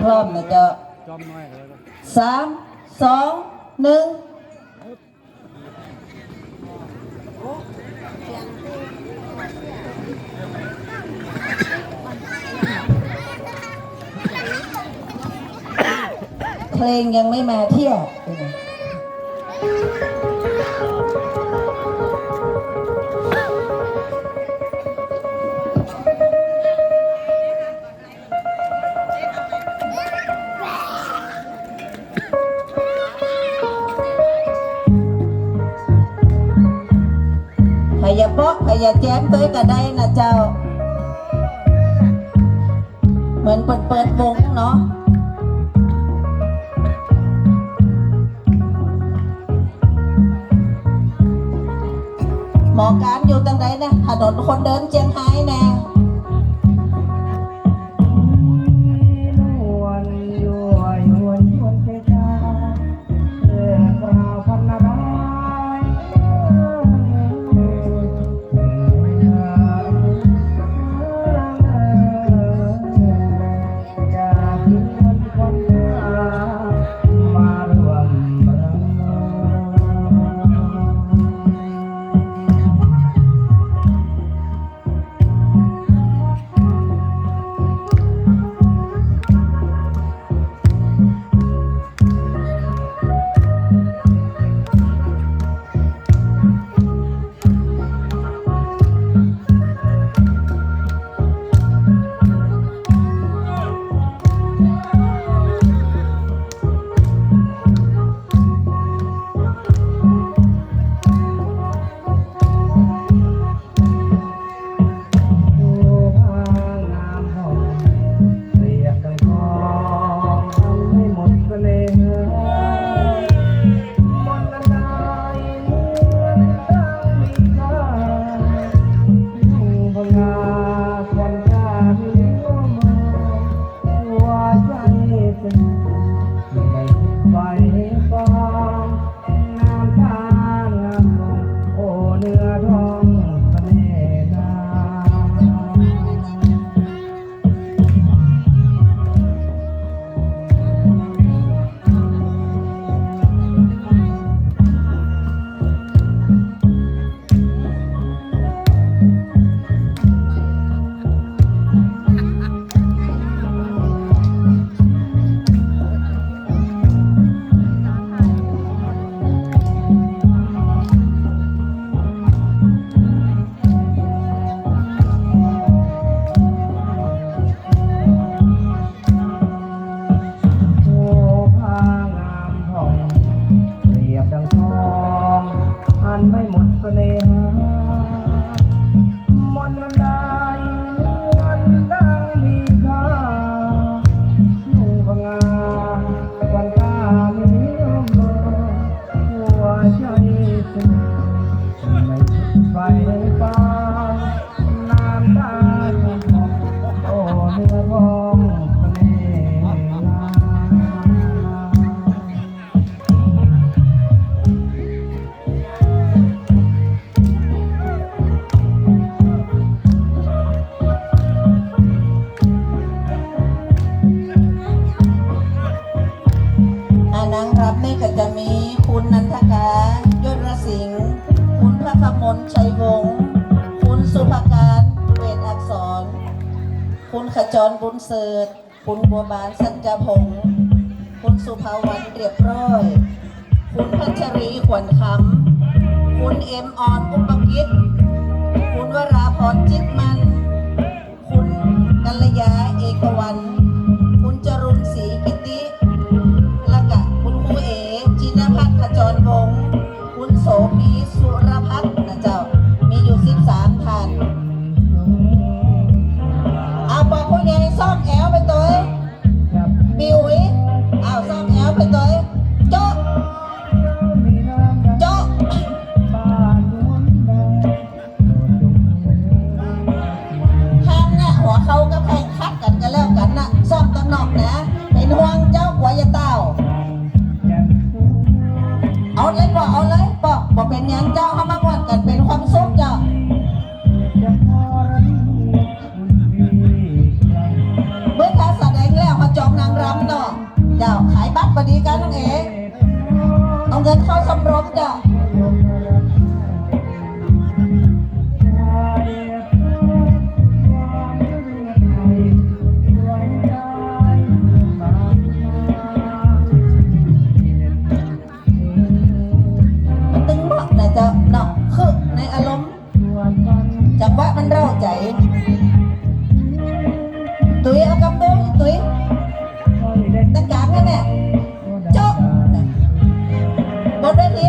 พร้อมนะเจ้าสามสองหนึ่งเพลงยังไม่มาเที่ยว ก็อย่าแจ้งตัวก็ได้นะเจ้า เหมือนเปิดเปิดวงเนาะหมอการอยู่ตรงไหนเนี่ยถนนคนเดินเจียงไฮ้แน่ คุณขจรบุญเสดคุณบัวบานสัจจพงศ์คุณสุภาวันเรียบร้อย คุณพัชรีขวัญคำคุณเอ็มออนอุปกิจคุณวราพรจิตมัน คุณกัลยาเอกวัน ลุงเอ๋เอาเงินเข้าชมรมจ้ะ berarti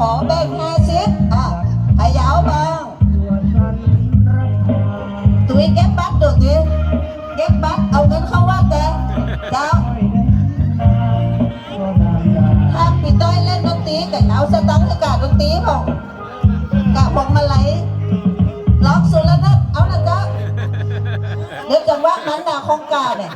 ของแบงห้าสิบอะขยาบ้งตุ้ยเก็บบัตรดูดิเก็บบัตเอาเงินเข้าวัดแต่เจ้าถ้าพี่ต้อยเล่นดนตรีกัเอาสตังค์กับดนตรีขงกะพวงมาลยล็อกสุรนัทเอาละจ้เดี๋ยวจังหวะนั้นน่ะคงกาเนี่ย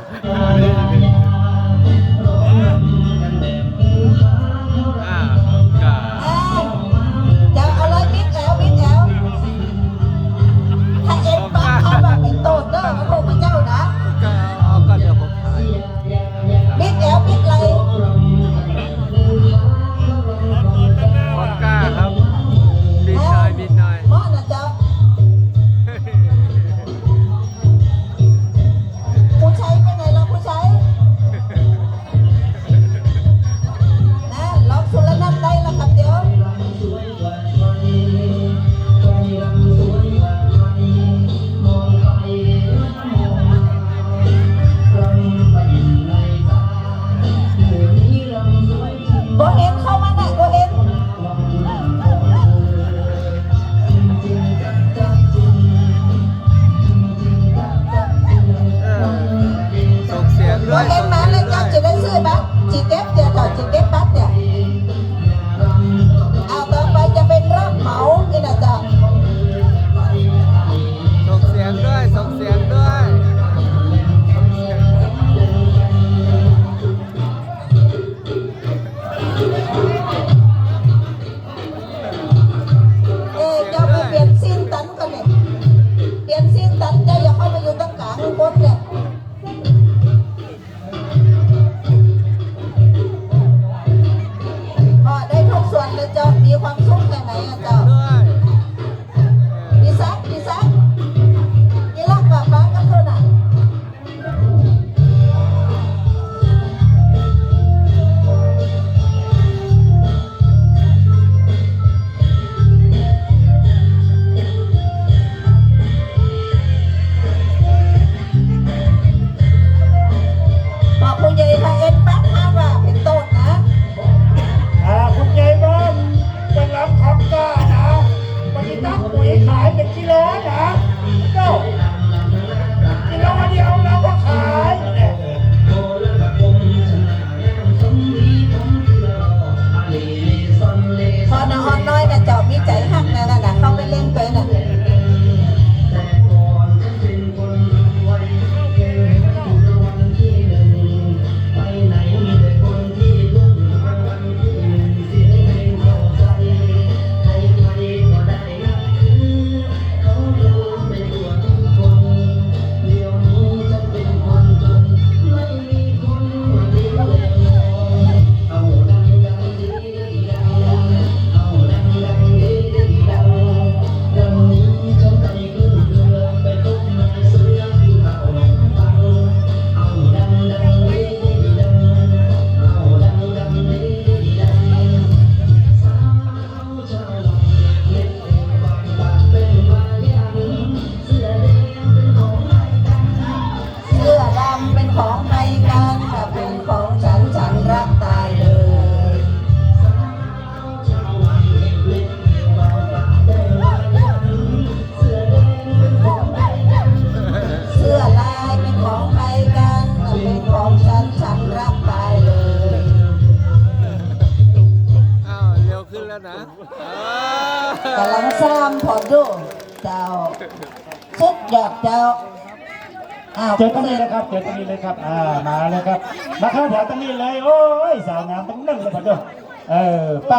แล้วนะอ้าวกำลังซ้ำพอดูเจ้าสุดยอดเจ้าอ้าวเจอตรงนี้เลยครับเจอตรงนี้เลยครับ อ่า มาเลยครับ มาเข้าแถวตรงนี้เลย โอ้ย สาวงามต้องนึ่งเลยพอดูเออไป